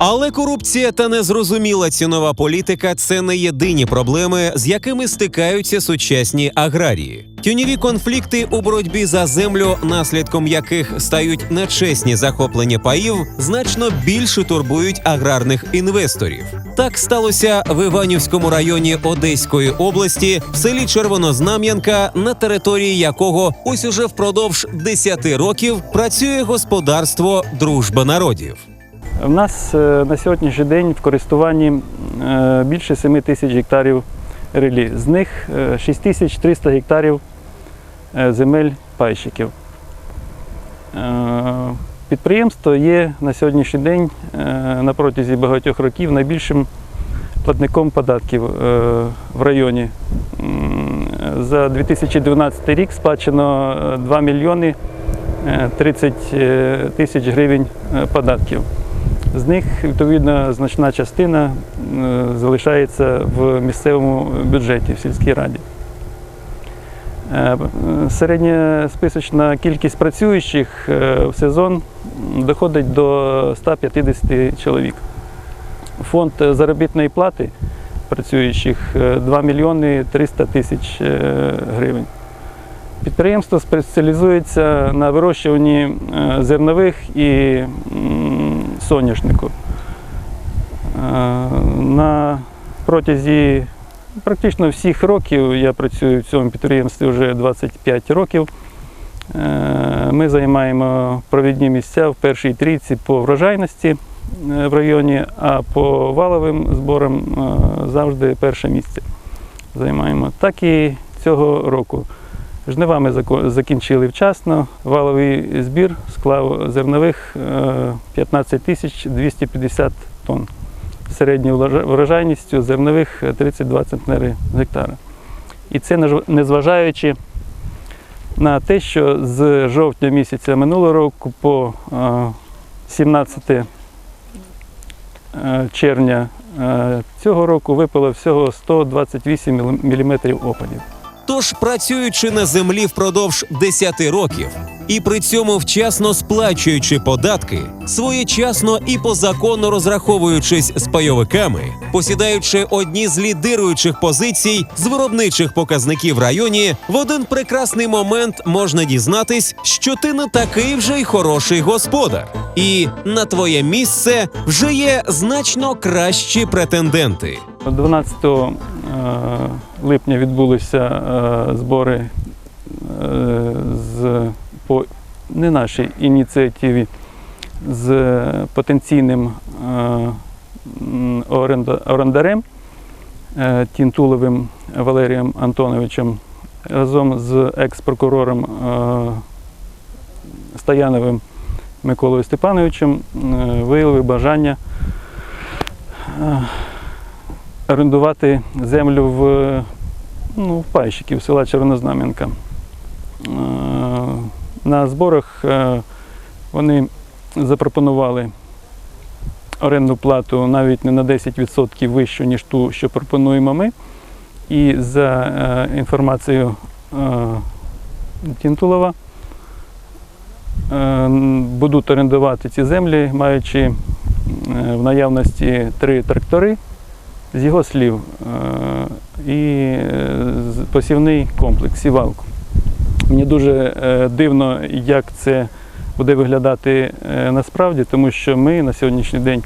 Але корупція та незрозуміла цінова політика це не єдині проблеми, з якими стикаються сучасні аграрії. Тюньові конфлікти у боротьбі за землю, наслідком яких стають нечесні захоплення паїв, значно більше турбують аграрних інвесторів. Так сталося в Іванівському районі Одеської області, в селі Червонознам'янка, на території якого ось уже впродовж 10 років працює господарство Дружба народів. У нас е, на сьогоднішній день в користуванні е, більше 7 тисяч гектарів релі. З них е, 6300 гектарів е, земель пайщиків. Підприємство є на сьогоднішній день на протязі багатьох років найбільшим платником податків в районі. За 2012 рік сплачено е, 2 мільйони е, 30 е, тисяч гривень податків. З них, відповідно, значна частина е, залишається в місцевому бюджеті, в сільській раді. Е, Середньосписочна кількість працюючих е, в сезон доходить до 150 чоловік. Фонд заробітної плати працюючих е, 2 мільйони 300 тисяч гривень. Підприємство спеціалізується на вирощуванні зернових і соняшнику. Е, На протязі практично всіх років я працюю в цьому підприємстві вже 25 років. Е, Ми займаємо провідні місця в першій трійці по врожайності е, в районі, а по валовим зборам завжди перше місце займаємо. Так і цього року. Жнива ми зако- закінчили вчасно. Валовий збір склав зернових е, 15 тисяч 250 тонн. Середньою врожа- врожайністю зернових е, 32 центнери гектара. І це незважаючи на те, що з жовтня місяця минулого року по е, 17 е, червня е, цього року випало всього 128 мм опадів. Тож, працюючи на землі впродовж 10 років і при цьому вчасно сплачуючи податки, своєчасно і по закону розраховуючись з пайовиками, посідаючи одні з лідируючих позицій з виробничих показників в районі, в один прекрасний момент можна дізнатись, що ти не такий вже й хороший господар, і на твоє місце вже є значно кращі претенденти. 12 е, липня відбулися е, збори е, з по не нашій ініціативі з потенційним е, орендарем е, Тінтуловим Валерієм Антоновичем разом з екс-прокурором е, Стояновим Миколою Степановичем е, виявили бажання е, орендувати землю в, ну, в пайщиків села Червонознам'янка. Е, На зборах е, вони запропонували орендну плату навіть не на 10% вищу, ніж ту, що пропонуємо ми. І за е, інформацією Тінтулова будуть орендувати ці землі, маючи в наявності три трактори з його слів, е, і е, посівний комплекс, сівалку. Мені дуже е, дивно, як це буде виглядати насправді, тому що ми на сьогоднішній день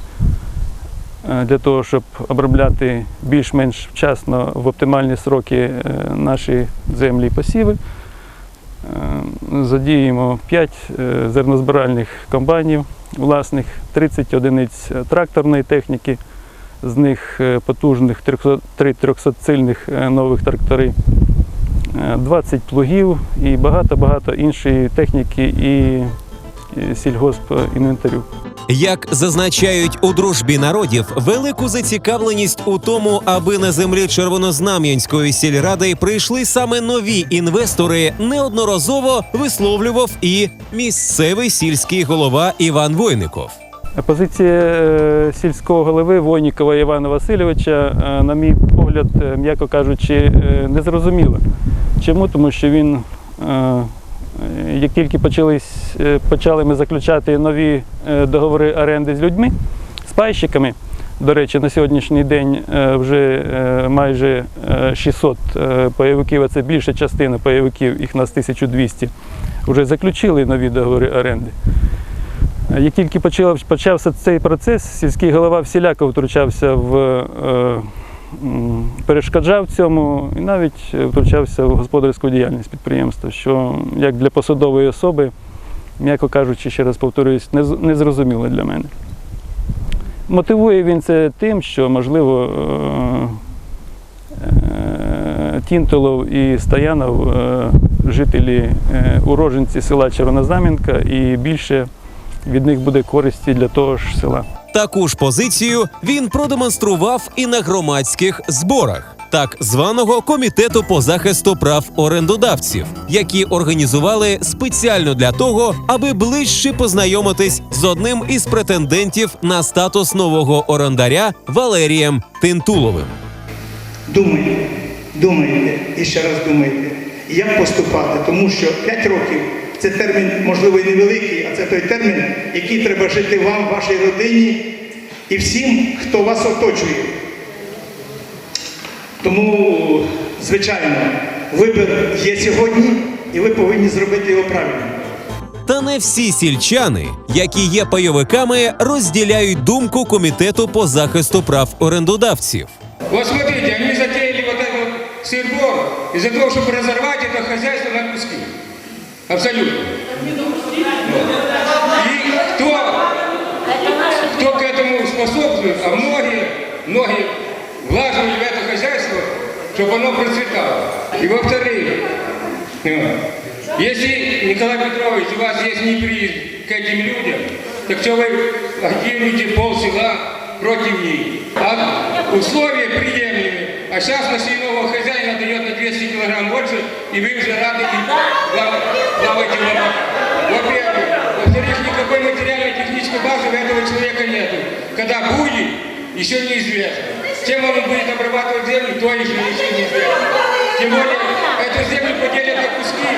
для того, щоб обробляти більш-менш вчасно в оптимальні сроки наші землі посіви, задіємо 5 зернозбиральних комбайнів власних, 30 одиниць тракторної техніки, з них е, потужних 300 три 300-сильних е, нових трактори, е, 20 плугів і багато-багато іншої техніки і і сільгоспінвентарю. Як зазначають у дружбі народів, велику зацікавленість у тому, аби на землі Червонознам'янської сільради прийшли саме нові інвестори, неодноразово висловлював і місцевий сільський голова Іван Войников. Позиція е, сільського голови Войнікова Івана Васильовича, е, на мій погляд, е, м'яко кажучи, незрозуміла. Чому? Тому що він, як тільки почались, почали ми заключати нові договори оренди з людьми, пайщиками. До речі, на сьогоднішній день вже майже е, 600 е, пайовиків, а це більша частина пайовиків, їх нас 1200, вже заключили нові договори оренди. Як тільки почав, почався цей процес, сільський голова всіляко втручався в е, перешкоджав цьому і навіть втручався в господарську діяльність підприємства, що як для посадової особи, м'яко кажучи, ще раз повторююсь, незрозуміло для мене. Мотивує він це тим, що, можливо, е, е, Тінтолов і Стоянов жителі уроженці села Червонозам'янка, і більше від них буде користі для того ж села. Таку ж позицію він продемонстрував і на громадських зборах так званого комітету по захисту прав орендодавців, які організували спеціально для того, аби ближче познайомитись з одним із претендентів на статус нового орендаря Валерієм Тинтуловим. Думайте, думайте і ще раз думайте, як поступати, тому що 5 років це термін, можливо, і невеликий, а це той термін, який треба жити вам, вашій родині і всім, хто вас оточує. Тому, звичайно, вибір є сьогодні, і ви повинні зробити його правильно. Та не всі сільчани, які є пайовиками, розділяють думку комітету по захисту прав орендодавців. Вот смотрите, они затеяли вот этот вот сыр-бор из-за того, чтобы разорвать это хозяйство на куски. Абсолютно. И кто, кто к этому способствует, а многие, многие влаживали в это хозяйство, чтобы оно процветало. И во-вторых, если, Николай Петрович, у вас есть неприязнь к этим людям, так что вы гибнете пол села против них? А условия приемлемы. А сейчас на свиного хозяина дает на 200 килограмм больше, и вы уже рады и воде. Во-первых. Во-вторых, никакой материально-технической базы у этого человека нету. Когда будет, еще неизвестно. Чем он будет обрабатывать землю, то еще неизвестно. Тем более, эту землю поделят на куски.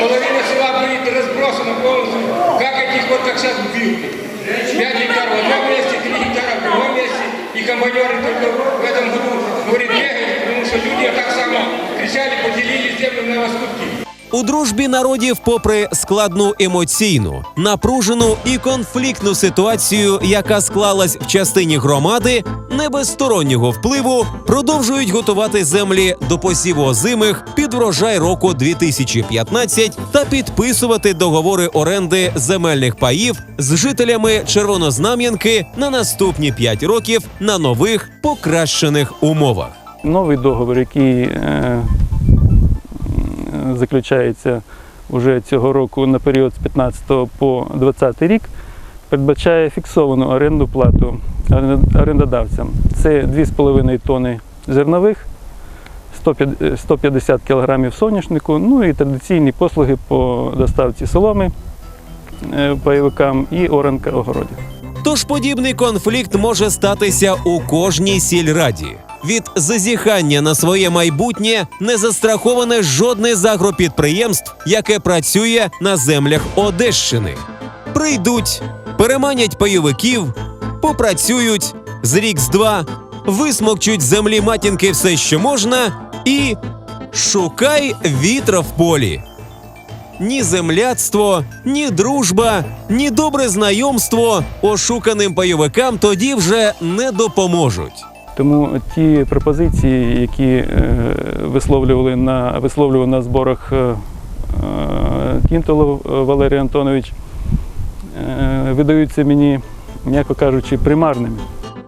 Половина села будет разбросана полностью, как этих вот, как сейчас в Билке. 5 гектаров в одном месте, 3 гектара в другом месте. И комбайнеры только в этом году, говорит, бегают, потому что люди так само кричали, поделили землю на лоскутки. У дружбі народів, попри складну емоційну, напружену і конфліктну ситуацію, яка склалась в частині громади, не без стороннього впливу продовжують готувати землі до посіву озимих під врожай року 2015 та підписувати договори оренди земельних паїв з жителями Червонознам'янки на наступні 5 років на нових покращених умовах. Новий договір, який е, заключається вже цього року на період з 15 по 20 рік, передбачає фіксовану оренду плату орендодавцям. Це 2,5 тонни зернових, 150 150 кг соняшнику, ну і традиційні послуги по доставці соломи е, пайовикам і оранка огородів. Тож подібний конфлікт може статися у кожній сільраді. Від зазіхання на своє майбутнє не застраховане жодне з агропідприємств, яке працює на землях Одещини. Прийдуть, переманять пайовиків, попрацюють з рік з два, висмокчуть землі матінки все, що можна, і шукай вітра в полі. Ні земляцтво, ні дружба, ні добре знайомство ошуканим пайовикам тоді вже не допоможуть. Тому ті пропозиції, які е, висловлювали на висловлював на зборах е, е, е, Валерій Антонович, видаються мені, м'яко кажучи, примарними.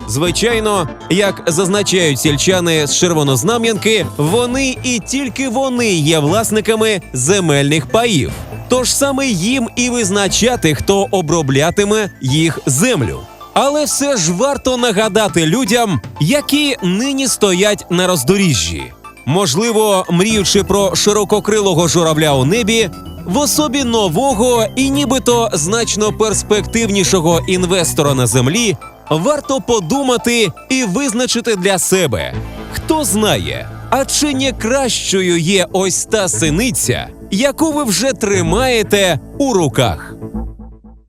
Звичайно, як зазначають сільчани з Червонознам'янки, вони і тільки вони є власниками земельних паїв. Тож саме їм і визначати, хто оброблятиме їх землю. Але все ж варто нагадати людям, які нині стоять на роздоріжжі. Можливо, мріючи про ширококрилого журавля у небі, в особі нового і нібито значно перспективнішого інвестора на землі, варто подумати і визначити для себе, хто знає, а чи не кращою є ось та синиця, яку ви вже тримаєте у руках.